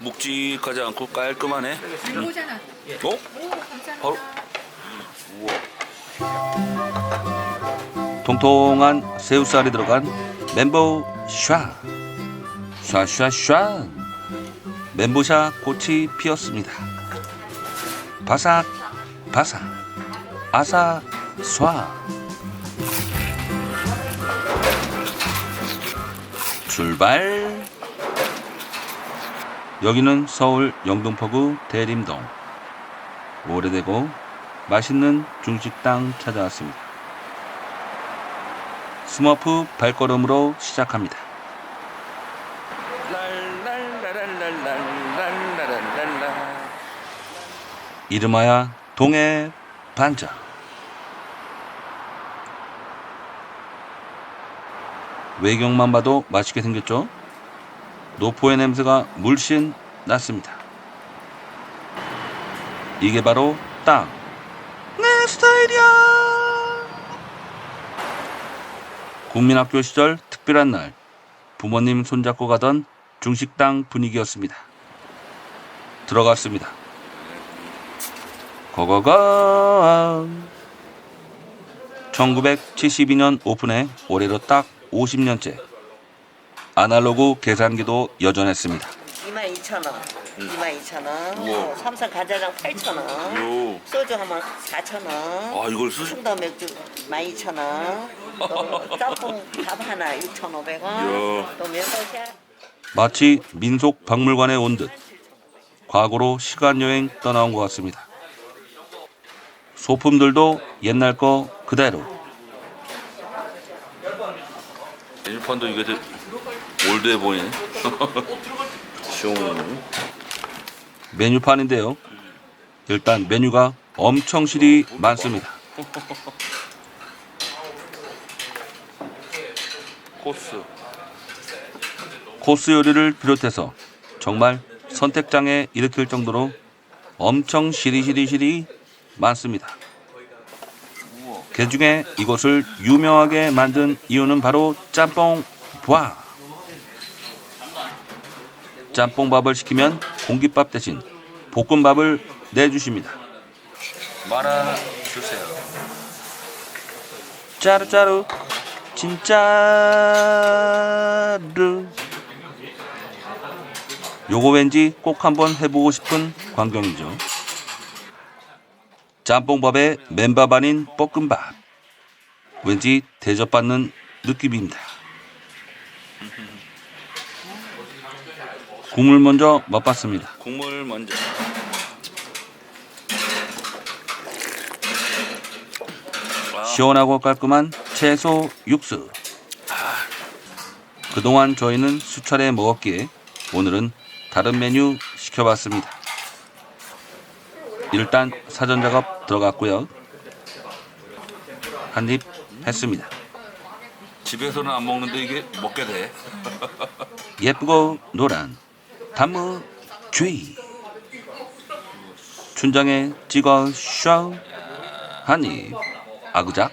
묵직하지 않고 깔끔하네. 맹고잖아. 어? 바로- 우와. 통통한 새우살이 들어간 멘보 샤 샤샤샤 멘보샤 꽃이 피었습니다 바삭 바삭 아사 쏴 출발 여기는 서울 영등포구 대림동. 오래되고 맛있는 중식당 찾아왔습니다. 스머프 발걸음으로 시작합니다. 이름하여 동해 반장. 외경만 봐도 맛있게 생겼죠? 노포의 냄새가 물씬 났습니다. 이게 바로 딱내 스타일이야. 국민학교 시절 특별한 날 부모님 손잡고 가던 중식당 분위기였습니다. 들어갔습니다. 고고고 1972년 오픈해 올해로 딱 50년째 아날로그 계산기도 여전했습니다 22,000원, 22,000원, 우와. 뭐 삼성 가자장 8,000원, 요. 소주 하면 4,000원, 아 이걸 쓰시. 충도 맥주 12,000원, 또 짬뽕 밥 하나 6,500원, 이야. 또 면도샤 마치 민속 박물관에 온 듯 과거로 시간 여행 떠나온 것 같습니다. 소품들도 옛날 거 그대로 메뉴판도 이게 올드해 보이네. 슝. 메뉴판인데요. 일단 메뉴가 엄청 실이 많습니다. 코스. 코스 요리를 비롯해서 정말 선택장애 일으킬 정도로 엄청 시리시리시리 많습니다. 그 중에 이곳을 유명하게 만든 이유는 바로 짬뽕 과 짬뽕밥을 시키면 공깃밥 대신 볶음밥을 내주십니다. 말아 주세요. 짜루짜루 진짜루 요거 왠지 꼭 한번 해보고 싶은 광경이죠 짬뽕밥에 맨밥 아닌 볶음밥 왠지 대접받는 느낌입니다 국물 먼저 맛봤습니다 국물 먼저. 아, 시원하고 깔끔한 채소 육수. 그동안 저희는 수차례 먹었기에 오늘은 다른 메뉴 시켜봤습니다. 일단 사전 작업 들어갔고요. 한 입 했습니다. 집에서는 안 먹는데 이게 먹게 돼. 예쁘고 노란 단무 쥐. 춘장에 찍어 샤. 한 입. 아그작.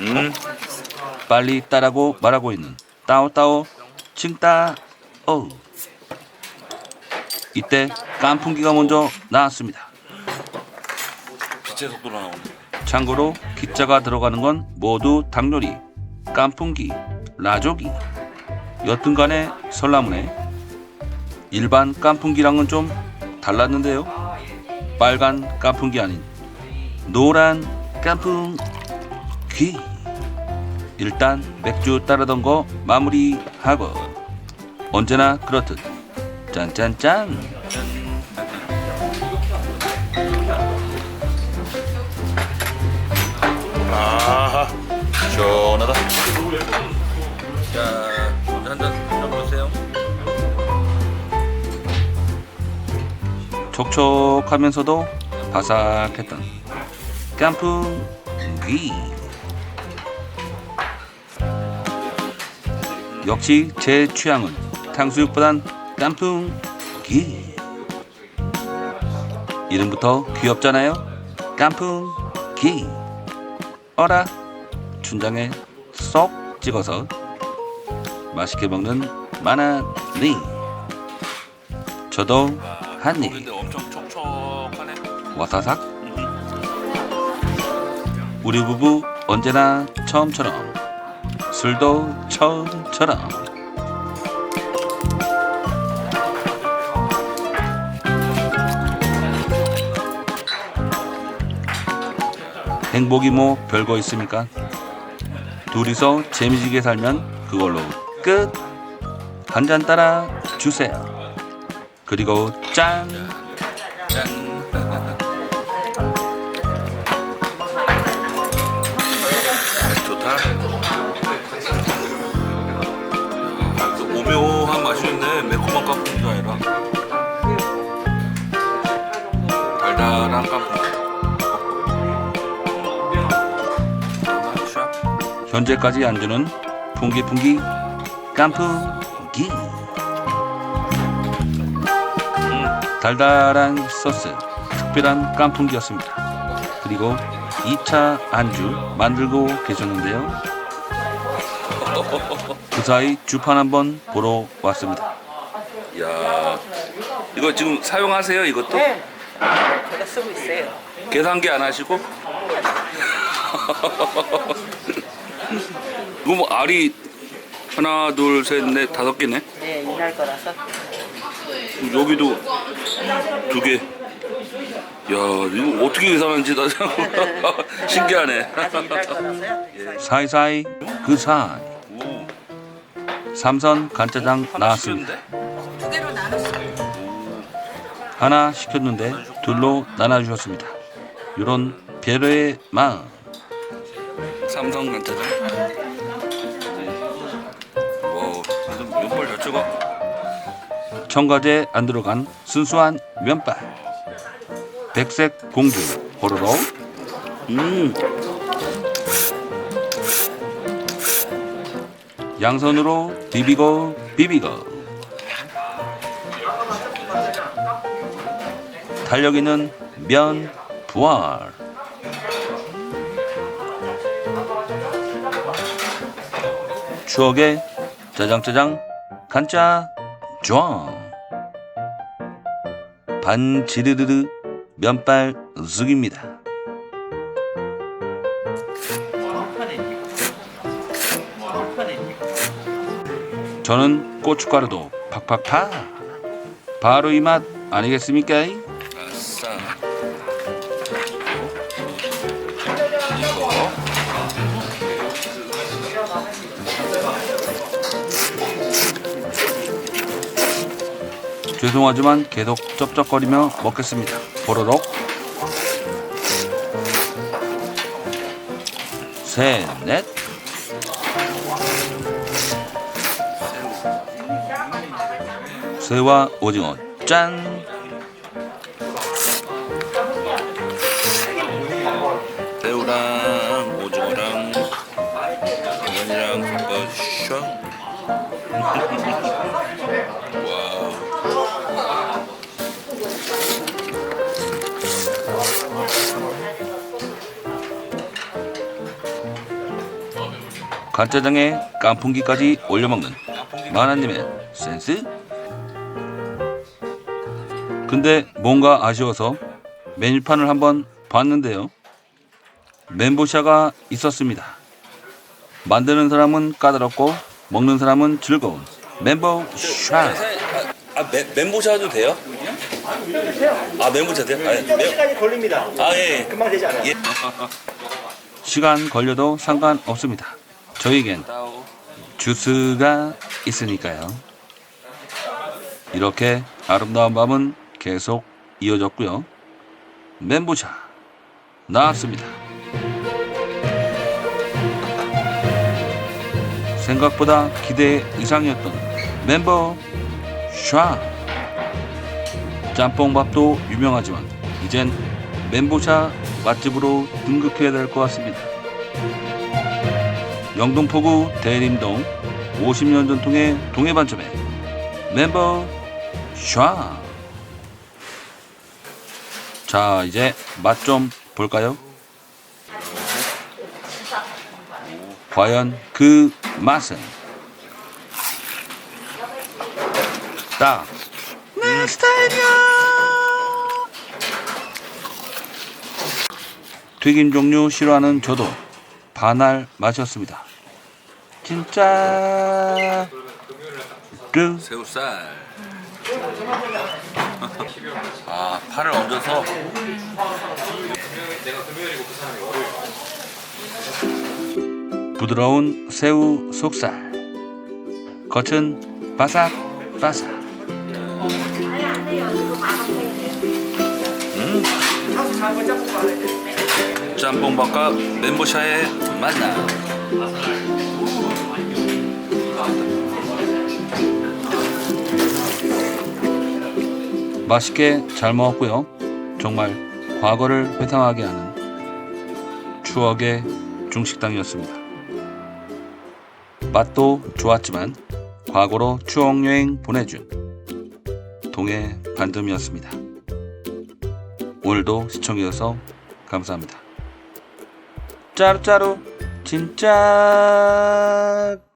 음. 빨리 따라고 말하고 있는 따오따오 칭따 오 이때 깐풍기가 먼저 나왔습니다 빛의 속도로 나오네. 참고로 기자가 들어가는 건 모두 당뇨리 깐풍기 라조기. 여튼간에 설라문에 일반 깐풍기랑은 좀 달랐는데요. 빨간 깐풍기 아닌 노란 깐풍기. 일단 맥주 따르던 거 마무리하고 언제나 그렇듯. 짠짠짠 시원하다. 자, 먼저 한잔 해보세요. 촉촉하면서도 바삭했던 깐풍기 역시 제 취향은 탕수육보단 깐풍기 이름부터 귀엽잖아요. 깐풍기 어라 춘장에 쏙 찍어서 맛있게 먹는 마나니. 저도 한 입. 근데 엄청 촉촉하네. 와사삭. 우리 부부 언제나 처음처럼 술도 처음처럼 행복이 뭐 별거 있습니까? 둘이서 재미지게 살면 그걸로 끝. 한 잔 따라 주세요. 그리고 짠. 짠. 좋다. 또 오묘한 맛이 있네. 매콤한 깐풍기가 아니라. 달달한 깐풍기. 현재까지 안주는 풍기풍기 깐풍기 음, 달달한 소스 특별한 깐풍기였습니다 그리고 2차 안주 만들고 계셨는데요 그 사이 주판 한번 보러 왔습니다 야 이거 지금 사용하세요 이것도? 네. 제가 쓰고 있어요. 계산기 안 하시고? 이거 뭐 알이 하나 둘 셋 넷 다섯 개네 네, 이날 거라서. 여기도 두 개. 야 이거 어떻게 계산하는지 나참 신기하네. 아직 거라서요. 사이사이 그 사이 오, 삼선 간짜장 나왔습니다 시켰는데? 하나 시켰는데 둘로 나눠주셨습니다 이런 배려의 마음 삼성 간짜장. 면발 자체가 첨가제 안 들어간 순수한 면발. 백색 공주 호로로 음, 양손으로 비비고 비비고. 탄력 있는 면 부활. 추억의 짜장짜장 간짜 쫑 반지르르르 면발 쑥입니다. 저는 고춧가루도 팍팍팍. 바로 이 맛 아니겠습니까? 죄송하지만 계속 쩝쩝거리며 먹겠습니다. 보로록. 셋, 넷. 새와 오징어. 짠. 새우랑 오징어랑 섞어 슈 와우. 간짜장에 깐풍기까지 올려먹는 마나님의 센스? 근데 뭔가 아쉬워서 메뉴판을 한번 봤는데요. 멘보샤가 있었습니다. 만드는 사람은 까다롭고 먹는 사람은 즐거운 멘보샤. 아, 멘, 멘보샤도 돼요? 아, 멘보샤 돼요? 아, 예. 멘- 시간이 걸립니다. 아, 예. 금방 되지 않아요. 예. 시간 걸려도 상관없습니다. 저에겐. 주스가 있으니까요. 이렇게 아름다운 밤은 계속 이어졌고요. 멘보샤 나왔습니다. 생각보다 기대 이상이었던 멤버 샤 짬뽕밥도 유명하지만 이젠 멘보샤 맛집으로 등극해야 될 것 같습니다. 영동포구 대림동 50년 전통의 동해반점에 멤버 샤. 자 이제 맛 좀 볼까요? 과연 그 맛은? 딱내 스타일이야. 튀김 종류 싫어하는 저도 반할 맛이었습니다. 진짜. 르 새우살. 아 파를 얹어서. 부드러운 새우 속살. 겉은 바삭 바삭 짬뽕밥과 멘보샤의 만남. 맛있게 잘 먹었고요. 정말 과거를 회상하게 하는 추억의 중식당이었습니다. 맛도 좋았지만 과거로 추억여행 보내준 동해 반점이었습니다. 오늘도 시청해주셔서 감사합니다 짜루짜루 진짜